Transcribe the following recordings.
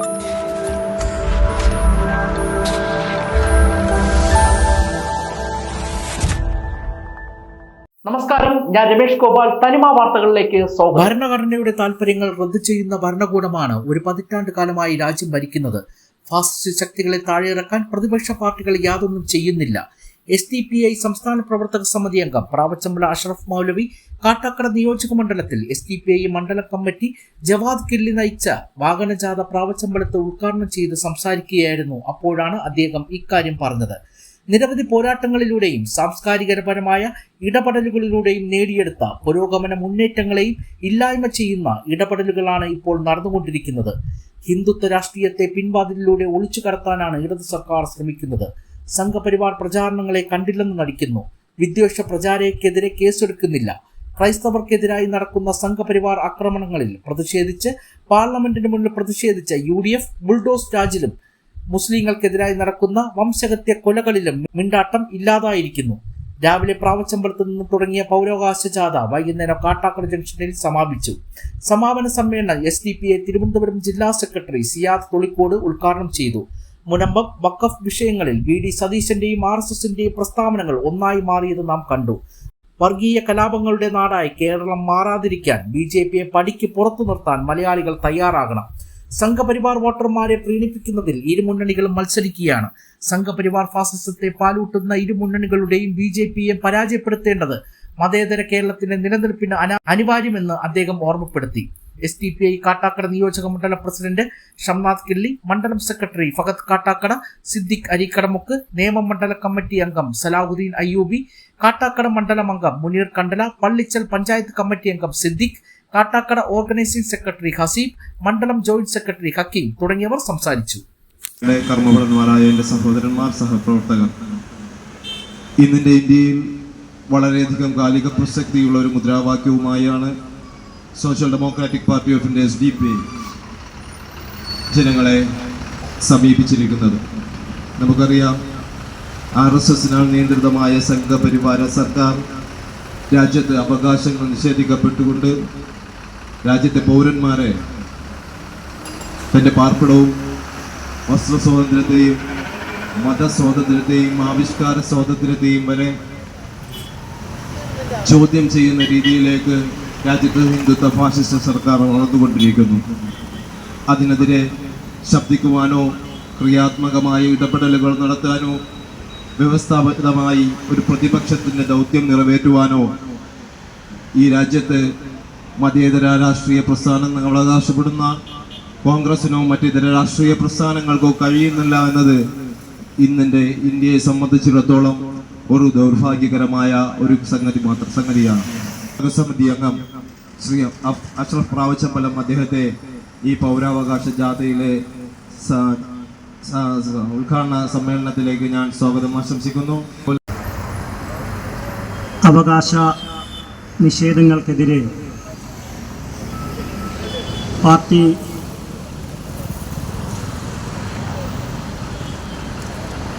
നമസ്കാരം. ഞാൻ രമേഷ് ഗോപാൽ. തനിമ വാർത്തകളിലേക്ക് സ്വാഗതം. ഭരണഘടനയുടെ താല്പര്യങ്ങൾ റദ്ദു ചെയ്യുന്ന ഭരണകൂടമാണ് ഒരു പതിറ്റാണ്ട് കാലമായി രാജ്യം ഭരിക്കുന്നത്. ഫാസിസ്റ്റ് ശക്തികളെ താഴെയിറക്കാൻ പ്രതിപക്ഷ പാർട്ടികൾ യാതൊന്നും ചെയ്യുന്നില്ല. എസ് ഡി പി ഐ സംസ്ഥാന പ്രവർത്തക സമിതി അംഗം പ്രാവച്ചമ്പല അഷറഫ് മൗലവി കാട്ടാക്കട നിയോജക മണ്ഡലത്തിൽ എസ് ഡി പി ഐ മണ്ഡല കമ്മിറ്റി ജവാദ് കില്ലി നയിച്ച വാഹനജാഥ പ്രാവച്ചമ്പലത്ത് ഉദ്ഘാടനം ചെയ്ത് സംസാരിക്കുകയായിരുന്നു അപ്പോഴാണ് അദ്ദേഹം ഇക്കാര്യം പറഞ്ഞത്. നിരവധി പോരാട്ടങ്ങളിലൂടെയും സാംസ്കാരികപരമായ ഇടപെടലുകളിലൂടെയും നേടിയെടുത്ത പുരോഗമന മുന്നേറ്റങ്ങളെയും ഇല്ലായ്മ ചെയ്യുന്ന ഇടപെടലുകളാണ് ഇപ്പോൾ നടന്നുകൊണ്ടിരിക്കുന്നത്. ഹിന്ദുത്വ രാഷ്ട്രീയത്തെ പിൻവാതിലിലൂടെ ഒളിച്ചു കടത്താനാണ് ഇടതു സർക്കാർ ശ്രമിക്കുന്നത്. സംഘപരിവാർ പ്രചാരണങ്ങളെ കണ്ടില്ലെന്ന് നടിക്കുന്നു. വിദ്വേഷ പ്രചാരയ്ക്കെതിരെ കേസെടുക്കുന്നില്ല. ക്രൈസ്തവർക്കെതിരായി നടക്കുന്ന സംഘപരിവാർ ആക്രമണങ്ങളിൽ പ്രതിഷേധിച്ച് പാർലമെന്റിന് മുന്നിൽ പ്രതിഷേധിച്ച യു ഡി എഫ് ബുൾഡോസ് രാജിലും മുസ്ലിങ്ങൾക്കെതിരായി നടക്കുന്ന വംശഹത്യ കൊലകളിലും മിണ്ടാട്ടം ഇല്ലാതായിരിക്കുന്നു. രാവിലെ പ്രാവച്ചമ്പലത്ത് നിന്ന് തുടങ്ങിയ പൗരാവകാശ ജാഥ വൈകുന്നേരം കാട്ടാക്കട ജംഗ്ഷനിൽ സമാപിച്ചു. സമാപന സമ്മേളനം S D P I Thiruvananthapuram ജില്ലാ സെക്രട്ടറി സിയാദ് തൊളിക്കോട് ഉദ്ഘാടനം ചെയ്തു. മുനമ്പം വക്കഫ് വിഷയങ്ങളിൽ വി ഡി സതീശന്റെയും ആർ എസ് എസിന്റെയും പ്രസ്താവനകൾ ഒന്നായി മാറിയത് നാം കണ്ടു. വർഗീയ കലാപങ്ങളുടെ നാടായി കേരളം മാറാതിരിക്കാൻ ബി ജെ പിയെ പടിക്ക് പുറത്തു നിർത്താൻ മലയാളികൾ തയ്യാറാകണം. സംഘപരിവാർ വോട്ടർമാരെ പ്രീണിപ്പിക്കുന്നതിൽ ഇരുമുന്നണികളും മത്സരിക്കുകയാണ്. സംഘപരിവാർ ഫാസിസത്തെ പാലൂട്ടുന്ന ഇരുമുന്നണികളുടെയും ബി ജെ പിയെ പരാജയപ്പെടുത്തേണ്ടത് മതേതര കേരളത്തിന്റെ നിലനിൽപ്പിന് അനിവാര്യമെന്ന് അദ്ദേഹം ഓർമ്മപ്പെടുത്തി. S D P I Kattakada നിയോജക മണ്ഡല പ്രസിഡന്റ് ഷംനാഥ് കിള്ളി മണ്ഡലം സെക്രട്ടറി ഫഹദ് കാട്ടാക്കട സിദ്ദിഖ് അരിക്കടമുക്ക് നിയമമണ്ഡല കമ്മിറ്റി അംഗം സലാഹുദ്ദീൻ അയ്യൂബി കാട്ടാക്കട മണ്ഡലം അംഗം മുനീർ കണ്ടല പള്ളിച്ചൽ പഞ്ചായത്ത് കമ്മിറ്റി അംഗം സിദ്ദിഖ് കാട്ടാക്കട ഓർഗനൈസിംഗ് സെക്രട്ടറി ഹസീബ് മണ്ഡലം ജോയിന്റ് സെക്രട്ടറി ഹക്കീം തുടങ്ങിയവർ സംസാരിച്ചു. ഇവിടെ കർമ്മഭടന്മാരായ എന്റെ സഹോദരന്മാർ സഹപ്രവർത്തകർ ഇന്നിന്റെ ഇന്ത്യയിൽ വളരെയധികം കാലിക പ്രസക്തിയുള്ള ഒരു മുദ്രാവാക്യവുമായാണ് social democratic party of India S D P ജനങ്ങളെ സമീപിച്ചിരിക്കുന്നത്. നമുക്കറിയാം ആർ എസ് എസിനാൽ നിയന്ത്രിതമായ സംഘപരിവാര സർക്കാർ രാജ്യത്തെ അവകാശങ്ങൾ നിഷേധിക്കപ്പെട്ടുകൊണ്ട് രാജ്യത്തെ പൗരന്മാരെ തന്റെ പാർപ്പിടവും വസ്ത്ര സ്വാതന്ത്ര്യത്തെയും മതസ്വാതന്ത്ര്യത്തെയും ആവിഷ്കാര സ്വാതന്ത്ര്യത്തെയും വരെ ചോദ്യം ചെയ്യുന്ന രീതിയിലേക്ക് രാജ്യത്ത് ഹിന്ദുത്വ ഫാസിസ്റ്റ് സർക്കാർ വളർന്നുകൊണ്ടിരിക്കുന്നു. അതിനെതിരെ ശബ്ദിക്കുവാനോ ക്രിയാത്മകമായ ഇടപെടലുകൾ നടത്താനോ വ്യവസ്ഥാപിതമായി ഒരു പ്രതിപക്ഷത്തിന്റെ ദൗത്യം നിറവേറ്റുവാനോ ഈ രാജ്യത്ത് മതേതര രാഷ്ട്രീയ പ്രസ്ഥാനങ്ങൾ അവകാശപ്പെടുന്ന കോൺഗ്രസിനോ മറ്റിതര രാഷ്ട്രീയ പ്രസ്ഥാനങ്ങൾക്കോ കഴിയുന്നില്ല എന്നത് ഇന്നിന്റെ ഇന്ത്യയെ സംബന്ധിച്ചിടത്തോളം ഒരു ദൗർഭാഗ്യകരമായ ഒരു സംഗതി മാത്രം സംഗതിയാണ്. സമിതി അംഗം ശ്രീ അഷ്റഫ് പ്രാവശ്യമ്പലം അദ്ദേഹത്തെ ഈ പൗരാവകാശ ജാഥയിലെ ഉദ്ഘാടന സമ്മേളനത്തിലേക്ക് ഞാൻ സ്വാഗതം ആശംസിക്കുന്നു. അവകാശ നിഷേധങ്ങൾക്കെതിരെ പാർട്ടി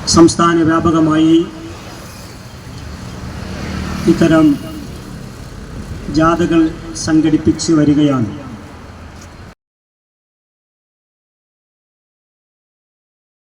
സംസ്ഥാന വ്യാപകമായി ഇത്തരം ജാഥകൾ സംഘടിപ്പിച്ചു വരികയാണ്.